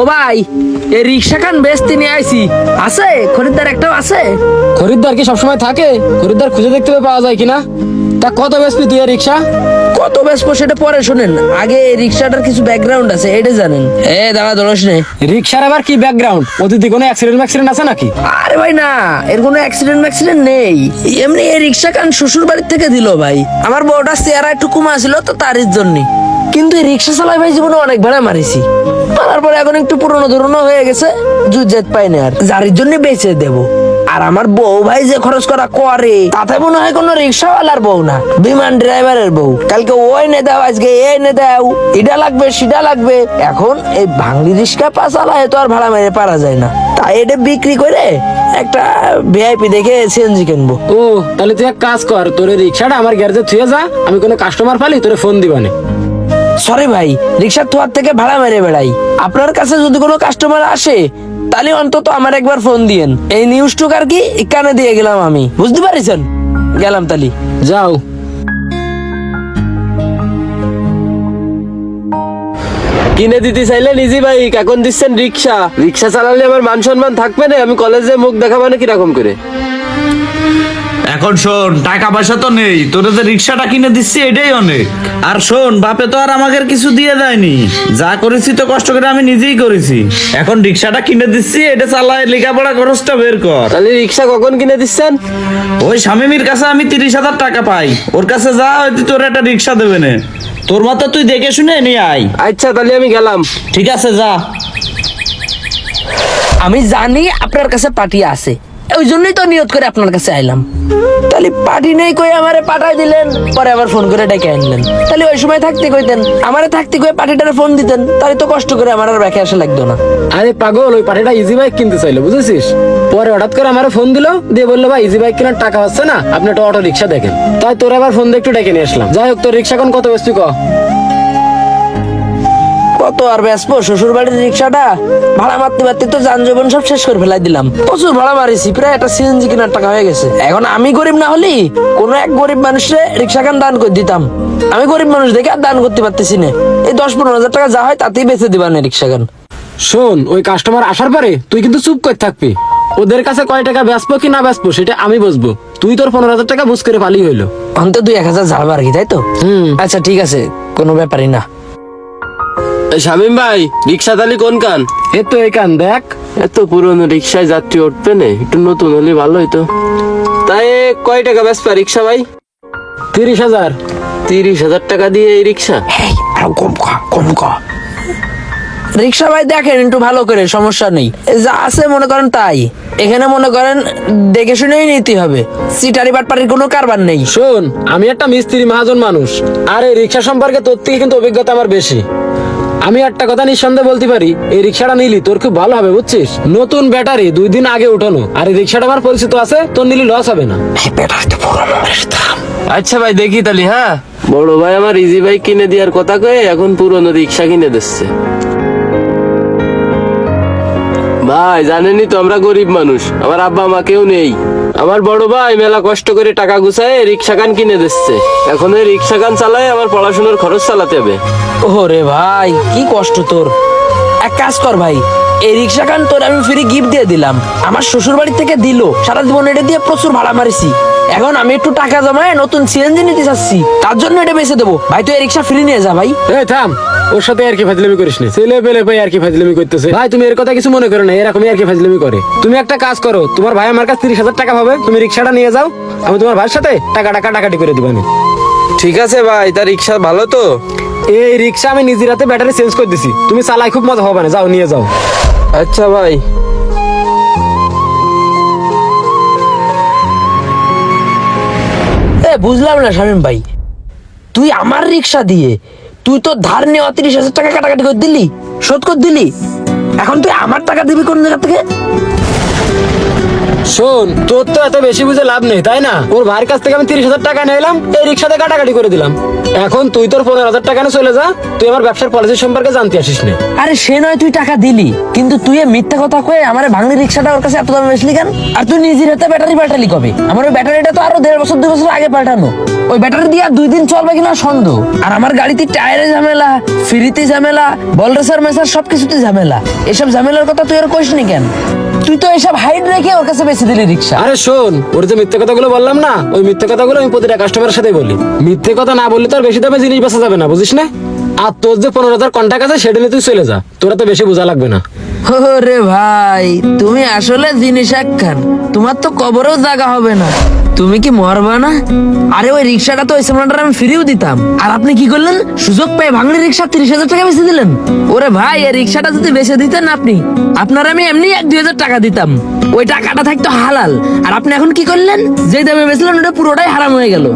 ও ভাই এই রিক্সা খান বেশ তিনি আইছি। আছে? খরিদ্দার একটাও আছে? খরিদ্দার কি সবসময় থাকে? খরিদ্দার খুঁজে দেখতে পাওয়া যায় কিনা? তা কত বেসপি তুই রিক্সা? কত বেশ সেটা পরে শোনেন। আগে এই রিক্সাটার কিছু ব্যাকগ্রাউন্ড আছে এটা জানেন। এ দাঁড়া দোষ নেই। রিক্সার আবার কি ব্যাকগ্রাউন্ড অতীতে কোনো অ্যাক্সিডেন্ট ম্যাক্সিডেন্ট আছে নাকি? আরে ভাই না এর কোনো অ্যাক্সিডেন্ট ম্যাক্সিডেন্ট নেই। এমনি এই রিক্সা কান শ্বশুর বাড়ির থেকে দিল ভাই। আমার বউটা চেহারা একটু কমা ছিল তো তারই জন্য। কিন্তু এই রিক্সা চালাই ভাই জীবনে অনেক ভাড়া মারিছি। মারার পরে এখন একটু পুরনো ধরনো হয়ে গেছে জুজেত পাই না আর। যার জন্য বেঁচে দেব। আর আমার বউ ভাই যে খরচ করা করে, তাতে মনে হয় কোনো রিক্সাওয়ালার বউ না, বিমান ড্রাইভারের বউ। কালকে ওই নে দাও, আজকে এই নে দাও, এটা লাগবে, সেটা লাগবে। এখন এই ভাঙলি রিক্সা পাচালায় তো আর ভাড়া মেরে পারা যায় না। তাই এটা বিক্রি করে একটা ভিআইপি দেখে সিএনজি কিনবো। ও, তাহলে তুই এক কাজ কর, তোর রিক্সাটা আমার গ্যারেজে থুয়ে যা, আমি কোনো কাস্টমার পালি, তোরে ফোন দিবানে। সরি ভাই, রিক্সার থোয়ার থেকে ভাড়া মেরে বেড়াই। আপনার কাছে যদি কোনো কাস্টমার আসে, তাহলে অন্তত আমার একবার ফোন দিয়েন। এই নিউজ টুক আর কি কানে দিয়ে গেলাম আমি। বুঝতে পারিছেন? গেলাম তালি। যাও। কিনে দিতে চাইলে নিজে বাইক এখন দিচ্ছেন রিক্সা। রিক্সা চালালে আমার মান সম্মান থাকবে না, আমি কলেজে মুখ দেখাবো না কীরকম করে। এখন শোন টাকা পয়সা তো নেই। তোরা যে রিক্সাটা কিনে দিচ্ছি এটাই অনেক। আর শোন বাপে তো আর আমাকে আর কিছু দিয়ে দেয়নি। যা করেছি তো কষ্ট করে আমি নিজেই করেছি। এখন রিক্সাটা কিনে দিচ্ছি এটা চালায় লেখাপড়া খরচটা বের কর। তাহলে রিক্সা কখন কিনে দিচ্ছেন? ওই স্বামীমির কাছে আমি তিরিশ হাজার টাকা পাই। ওর কাছে যা হয়তো তোর একটা রিক্সা দেবে না। তোর মতো তুই দেখে শুনে নিয়ে আয়। আচ্ছা তাহলে আমি গেলাম। ঠিক আছে যা। আমি জানি আপনার কাছে পার্টি আছে। ওই জন্যই তো নিয়ত করে আপনার কাছে আইলাম। তাহলে পার্টি নেই কই আমারে পাঠাই দিলেন? পরে আবার ফোন করে ডেকে আনলেন। তাহলে ওই সময় থাকতে কইতেন, আমারে থাকতে কই পার্টিটারে ফোন দিতেন, তাহলে তো কষ্ট করে আমার আর ব্যাকে আসা লাগতো না। আরে পাগল, ওই পাঠিটা ইজি বাইক কিনতে চাইলো, বুঝেছিস? পরে হঠাৎ করে আমার ফোন দিলো, দিয়ে বলল, ভাই ইজি বাইক কেনার টাকা হচ্ছে না, আপনি একটা অটো রিক্সা দেখেন। তাই তোর আবার ফোন দিয়ে একটু ডেকে নিয়ে আসলাম। যাই হোক, তোর রিক্সা কোন কত বেশি ক? কত আর ব্যস্ত? শ্বশুর বাড়ির রিক্সাটা ভাড়া মারতে মারতে তো যান জীবন সব শেষ করে ফেলাই দিলাম। প্রচুর ভাড়া মারিছি প্রায় একটা সিএনজি কেনার টাকা হয়ে গেছে। এখন আমি গরিব না হলি কোনো এক গরিব মানুষে রিক্সা খান দান করে দিতাম। আমি গরিব মানুষ দেখে আর দান করতে পারতেছি না। এই দশ পনেরো হাজার টাকা যা হয় তাতেই বেঁচে দিবা না রিক্সা খান শোন ওই কাস্টমার আসার পরে তুই কিন্তু চুপ করে থাকবি। ওদের কাছে কয় টাকা বেচবো কি না বেচবো সেটা আমি বুঝব। তুই তোর পনেরো হাজার টাকা বুঝ করে পালি হইল। অন্ত দুই এক হাজার ঝাড়বা আর কি তাই তো? হুম। আচ্ছা ঠিক আছে কোনো ব্যাপারই না। শামিম ভাই রিক্সা তালি কোন কান এ তো এই কান দেখ। এত পুরনো রিক্সায় যাত্রী উঠবে না একটু নতুন হলে ভালো হইতো। তাই কয় টাকা বেসপা রিক্সা ভাই? তিরিশ হাজার। তিরিশ হাজার টাকা দিয়ে এই রিক্সা? আরও কম কম রিক্সা ভাই দেখেন একটু ভালো করে সমস্যা নেই। যা আছে মনে করেন তাই। এখানে মনে করেন দেখে শুনেই নিতে হবে। সিটারি বাটপারির কোনো কারবার নেই। শোন আমি একটা মিস্ত্রি মহাজন মানুষ। আর এই রিক্সা সম্পর্কে তোর থেকে কিন্তু অভিজ্ঞতা আমার বেশি। আমি একটা কথা নিঃসন্দেহে বলতে পারি এই রিক্সাটা নিলি তোর খুব ভালো হবে বুঝছিস? নতুন ব্যাটারি দুই দিন আগে উঠানো আর এই রিক্সাটা আমার পরিচিত আছে তোর নিলি লস হবে না। ব্যাটারি তো পুরো আচ্ছা ভাই দেখি তাহলে হ্যাঁ? বড় ভাই আমার ইজি বাইক কিনে দেওয়ার কথা কয়ে এখন পুরনো রিক্সা কিনে দিচ্ছে। ভাই জানেনই তো আমরা গরিব মানুষ আমার আব্বা মা কেউ নেই। আমার বড় ভাই মেলা কষ্ট করে টাকা গুছায় রিক্সা কান কিনে দিচ্ছে। এখন এই রিক্সা কান চালায় আমার পড়াশোনার খরচ চালাতে হবে। ওরে ভাই কি কষ্ট তোর। এক কাজ কর ভাই এই রিক্সা খান তোর আমি ফ্রি গিফট দিয়ে দিলাম। আমার শ্বশুর বাড়ি থেকে দিল সারা জীবন এটা দিয়ে প্রচুর ভাড়া মারিছি। এখন আমি একটু টাকা জমায় নতুন সিএনজি নিতে চাচ্ছি তার জন্য এটা বেঁচে দেবো। ভাই তুই এই রিক্সা ফ্রি নিয়ে যা ভাই। এই থাম। ওর সাথে আর কি ফাজলামি করিস না? ছেলে পেলে ভাই আর কি ফাজলামি করতেছে। ভাই তুমি এর কথা কিছু মনে করো না এরকমই আর কি ফাজলামি করে। তুমি একটা কাজ করো তোমার ভাই আমার কাছে তিরিশ হাজার টাকা পাবে তুমি রিক্সাটা নিয়ে যাও আমি তোমার ভাইয়ের সাথে টাকা টাকা টাকাটি করে দিবানি ঠিক আছে ভাই তার রিক্সা ভালো তো? এই রিক্সা আমি নিজের হাতে ব্যাটারি চেঞ্জ করে দিছি। তুমি চালাই খুব মজা হবে না যাও নিয়ে যাও। আচ্ছা ভাই। এ বুঝলাম না শামীম ভাই তুই আমার রিক্সা দিয়ে তুই তো ধার নিয়ে তিরিশ হাজার টাকা কাটাকাটি করে দিলি, শোধ করে দিলি। এখন তুই আমার টাকা দিবি কোন জায়গা থেকে? শোন, তোর তো এত বেশি বুঝে লাভ নেই, তাই না? ওর ভাইয়ের কাছ থেকে আমি তিরিশ হাজার টাকা নিলাম এই রিক্সাতে কাটাকাটি করে দিলাম। এখন তুই তোর পনেরো হাজার টাকা নিয়ে চলে যা, তুই আমার ব্যবসার পলিসি সম্পর্কে জানতে আসিস না। আরে সে নয় তুই টাকা দিলি, কিন্তু তুই এ মিথ্যা কথা কয়ে আমার ভাঙলি রিক্সাটা ওর কাছে এত দামে বেচলি কেন? আর তুই নিজের হাতে ব্যাটারি পাল্টালি কবে? আমার ওই ব্যাটারিটা তো আরও দেড় বছর, দুই বছর আগে পাল্টানো। ওই ব্যাটারি দিয়ে দুই দিন চলবে কিনা সন্দেহ। আর আমার গাড়িতে টায়ারে ঝামেলা, ফ্রিতে ঝামেলা বল রেসার মেসার সবকিছুতে ঝামেলা। এসব ঝামেলার কথা তুই আর কইস নি কেন? তুই তো এসব হাইট রেখে ওর কাছে বেশি দিলি রিক্সা আরে শোন, ওর যে মিথ্যে কথাগুলো বললাম না, ওই মিথ্যে কথাগুলো আমি প্রতিটা কাস্টমারের সাথে বলি। মিথ্যে কথা না বললে তো আর বেশি দামে জিনিস বেচা যাবে না, বুঝিস না? আর তোর যে পনেরো হাজার কন্টাক্ট আছে, সেটা নিয়ে তুই চলে যা। তোরা তো বেশি বোঝা লাগবে না। ওরে ভাই, তুমি আসলে জিনিস একখান তোমার তো কবরেও জায়গা হবে না। তুমি কি মরবা না? আরে ওই রিক্সাটা তো ওই সামনাটা আমি ফিরিয়েও দিতাম। আর আপনি কি করলেন? সুযোগ পেয়ে ভাঙলি রিক্সা তিরিশ হাজার টাকা বেঁচে দিলেন। ওরে ভাই, এই রিক্সাটা যদি বেঁচে দিতেন আপনি, আপনার আমি এমনি এক দুই হাজার টাকা দিতাম। ওই টাকাটা থাকতো হালাল। আর আপনি এখন কি করলেন? যে দামে বেচলেন, ওটা পুরোটাই হারাম হয়ে গেল।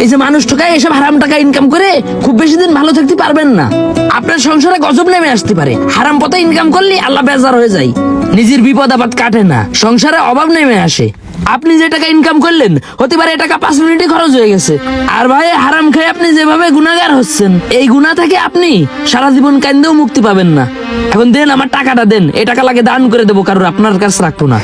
এই যে মানুষ ঠকায়, এসব হারাম টাকা ইনকাম করে খুব বেশি দিন ভালো থাকতে পারবেন না। আপনার সংসারে গজব নেমে আসতে পারে। হারাম পথে ইনকাম করলে আল্লাহ বেজার হয়ে যায়। নিজের বিপদ আপদ কাটে না। সংসারে অভাব নেমে আসে। আপনি যে টাকা ইনকাম করলেন, হতে পারে টাকা পাঁচ মিনিটে খরচ হয়ে গেছে। আর ভাই, হারাম খেয়ে আপনি যেভাবে গুণাগার হচ্ছেন, এই গুণা থেকে আপনি সারা জীবন কান্দেও মুক্তি পাবেন না। এখন দেন আমার টাকাটা, দেন। এই টাকা লাগে দান করে দেবো, কারোর আপনার কাছে রাখব না।